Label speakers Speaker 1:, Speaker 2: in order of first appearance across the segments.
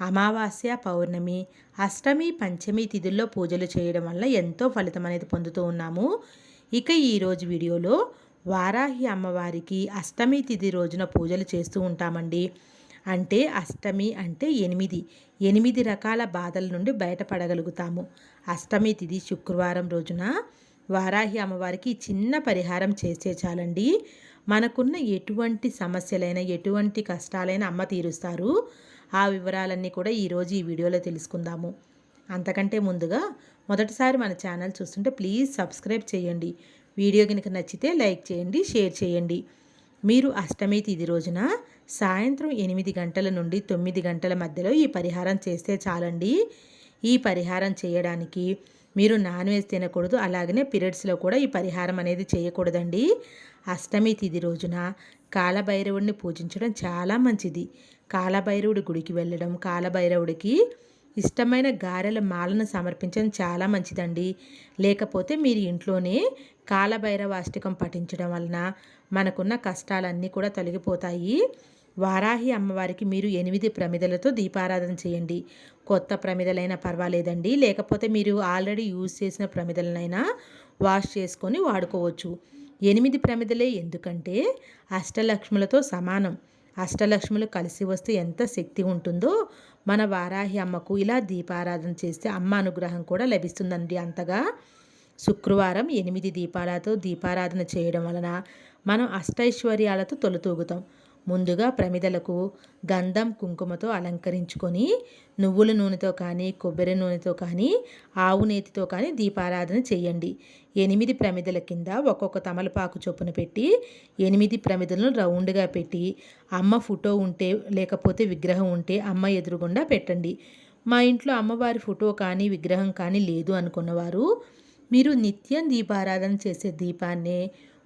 Speaker 1: అమావాస్య పౌర్ణమి అష్టమి పంచమి తిథుల్లో పూజలు చేయడం వల్ల ఎంతో ఫలితం అనేది పొందుతూ ఉన్నాము. ఇక ఈరోజు వీడియోలో వారాహి అమ్మవారికి అష్టమి తిథి రోజున పూజలు చేస్తూ ఉంటామండి. అంటే అష్టమి అంటే ఎనిమిది. ఎనిమిది రకాల బాధల నుండి బయటపడగలుగుతాము. అష్టమి తిథి శుక్రవారం రోజున వారాహి అమ్మవారికి చిన్న పరిహారం చేస్తే చాలండి. మనకున్న ఎటువంటి సమస్యలైనా ఎటువంటి కష్టాలైనా అమ్మ తీరుస్తారు. ఆ వివరాలన్నీ కూడా ఈరోజు ఈ వీడియోలో తెలుసుకుందాము. అంతకంటే ముందుగా మొదటిసారి మన ఛానల్ చూస్తుంటే ప్లీజ్ సబ్స్క్రైబ్ చేయండి. వీడియో కనుక నచ్చితే లైక్ చేయండి షేర్ చేయండి. మీరు అష్టమి తిది రోజున సాయంత్రం ఎనిమిది గంటల నుండి తొమ్మిది గంటల మధ్యలో ఈ పరిహారం చేస్తే చాలండి. ఈ పరిహారం చేయడానికి మీరు నాన్ వెజ్ తినకూడదు. అలాగనే పీరియడ్స్లో కూడా ఈ పరిహారం అనేది చేయకూడదండి. అష్టమి తిది రోజున కాలభైరవుడిని పూజించడం చాలా మంచిది. కాలభైరవుడి గుడికి వెళ్ళడం కాలభైరవుడికి ఇష్టమైన గారెల మాలను సమర్పించడం చాలా మంచిదండి. లేకపోతే మీరు ఇంట్లోనే కాలభైరవాష్టికం పఠించడం వలన మనకున్న కష్టాలన్నీ కూడా తొలగిపోతాయి. వారాహి అమ్మవారికి మీరు ఎనిమిది ప్రమిదలతో దీపారాధన చేయండి. కొత్త ప్రమిదలైనా పర్వాలేదండి. లేకపోతే మీరు ఆల్రెడీ యూజ్ చేసిన ప్రమిదలనైనా వాష్ చేసుకొని వాడుకోవచ్చు. ఎనిమిది ప్రమిదలే ఎందుకంటే అష్టలక్ష్ములతో సమానం. అష్టలక్ష్ములు కలిసి వస్తే ఎంత శక్తి ఉంటుందో మన వారాహి అమ్మకు ఇలా దీపారాధన చేస్తే అమ్మ అనుగ్రహం కూడా లభిస్తుందండి. అంతగా శుక్రవారం ఎనిమిది దీపాలతో దీపారాధన చేయడం వలన మనం అష్టైశ్వర్యాలతో తొలుతూగుతాం. ముందుగా ప్రమిదలకు గంధం కుంకుమతో అలంకరించుకొని నువ్వుల నూనెతో కానీ కొబ్బరి నూనెతో కానీ ఆవు నేతితో కానీ దీపారాధన చేయండి. ఎనిమిది ప్రమిదల కింద ఒక్కొక్క తమలపాకు చొప్పున పెట్టి ఎనిమిది ప్రమిదలను రౌండ్గా పెట్టి అమ్మ ఫోటో ఉంటే లేకపోతే విగ్రహం ఉంటే అమ్మ ఎదురుగుండా పెట్టండి. మా ఇంట్లో అమ్మవారి ఫోటో కానీ విగ్రహం కానీ లేదు అనుకున్నవారు మీరు నిత్యం దీపారాధన చేసే దీపాన్నే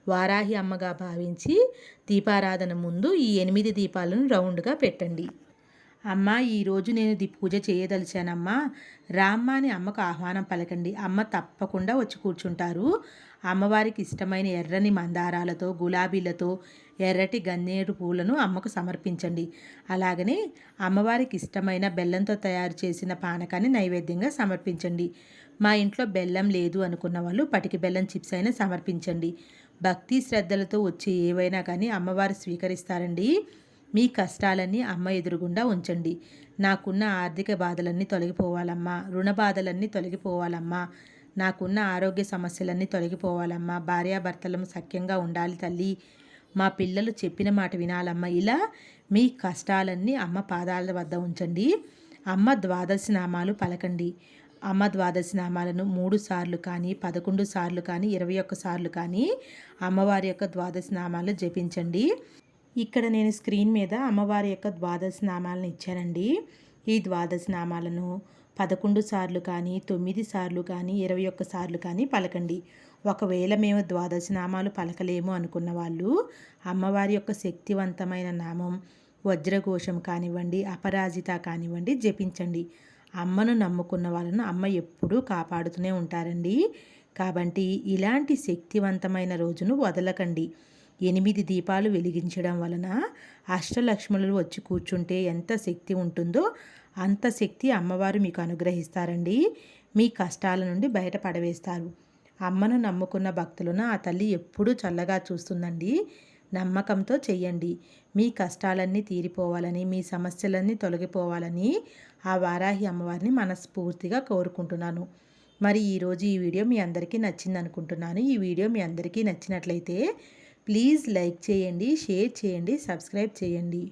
Speaker 1: వారాహి అమ్మగా భావించి దీపారాధన ముందు ఈ ఎనిమిది దీపాలను రౌండ్గా పెట్టండి. అమ్మ ఈరోజు నేను ది పూజ చేయదలిచానమ్మా. రామ్మ అని అమ్మకు ఆహ్వానం పలకండి. అమ్మ తప్పకుండా వచ్చి కూర్చుంటారు. అమ్మవారికి ఇష్టమైన ఎర్రని మందారాలతో గులాబీలతో ఎర్రటి గన్నేరు పూలను అమ్మకు సమర్పించండి. అలాగనే అమ్మవారికి ఇష్టమైన బెల్లంతో తయారు చేసిన పానకాన్ని నైవేద్యంగా సమర్పించండి. మా ఇంట్లో బెల్లం లేదు అనుకున్న వాళ్ళు పటికి బెల్లం చిప్స్ అయినా సమర్పించండి. భక్తి శ్రద్ధలతో వచ్చి ఏవైనా కానీ అమ్మవారు స్వీకరిస్తారండి. మీ కష్టాలన్నీ అమ్మ ఎదురుగుండా ఉంచండి. నాకున్న ఆర్థిక బాధలన్నీ తొలగిపోవాలమ్మా. రుణ బాధలన్నీ తొలగిపోవాలమ్మా. నాకున్న ఆరోగ్య సమస్యలన్నీ తొలగిపోవాలమ్మా. భార్యాభర్తలం సఖ్యంగా ఉండాలి తల్లి. మా పిల్లలు చెప్పిన మాట వినాలమ్మా. ఇలా మీ కష్టాలన్నీ అమ్మ పాదాల వద్ద ఉంచండి. అమ్మ ద్వాదశి నామాలు పలకండి. అమ్మ ద్వాదశి నామాలను మూడు సార్లు కానీ పదకొండు సార్లు కానీ ఇరవై ఒక్క సార్లు కానీ అమ్మవారి యొక్క ద్వాదశి నామాలు జపించండి. ఇక్కడ నేను స్క్రీన్ మీద అమ్మవారి యొక్క ద్వాదశి నామాలను ఇచ్చానండి. ఈ ద్వాదశి నామాలను పదకొండు సార్లు కానీ తొమ్మిది సార్లు కానీ ఇరవై ఒక్క సార్లు కానీ పలకండి. ఒకవేళ మేము ద్వాదశి నామాలు పలకలేము అనుకున్న వాళ్ళు అమ్మవారి యొక్క శక్తివంతమైన నామం వజ్రఘోషం కానివ్వండి అపరాజిత కానివ్వండి జపించండి. అమ్మను నమ్ముకున్న వాళ్ళను అమ్మ ఎప్పుడూ కాపాడుతూనే ఉంటారండి. కాబట్టి ఇలాంటి శక్తివంతమైన రోజును వదలకండి. ఎనిమిది దీపాలు వెలిగించడం వలన అష్టలక్ష్ములు వచ్చి కూర్చుంటే ఎంత శక్తి ఉంటుందో అంత శక్తి అమ్మవారు మీకు అనుగ్రహిస్తారండి. మీ కష్టాల నుండి బయటపడవేస్తారు అమ్మను నమ్ముకున్న భక్తులను ఆ తల్లి ఎప్పుడూ చల్లగా చూస్తుందండి. నమ్మకంతో చెయ్యండి. మీ కష్టాలన్నీ తీరిపోవాలని మీ సమస్యలన్నీ తొలగిపోవాలని ఆ వారాహి అమ్మవారిని మనస్ఫూర్తిగా కోరుకుంటున్నాను. మరి ఈరోజు ఈ వీడియో మీ అందరికీ నచ్చింది అనుకుంటున్నాను ఈ వీడియో మీ అందరికీ నచ్చినట్లయితే ప్లీజ్ లైక్ చేయండి షేర్ చేయండి సబ్స్క్రైబ్ చేయండి.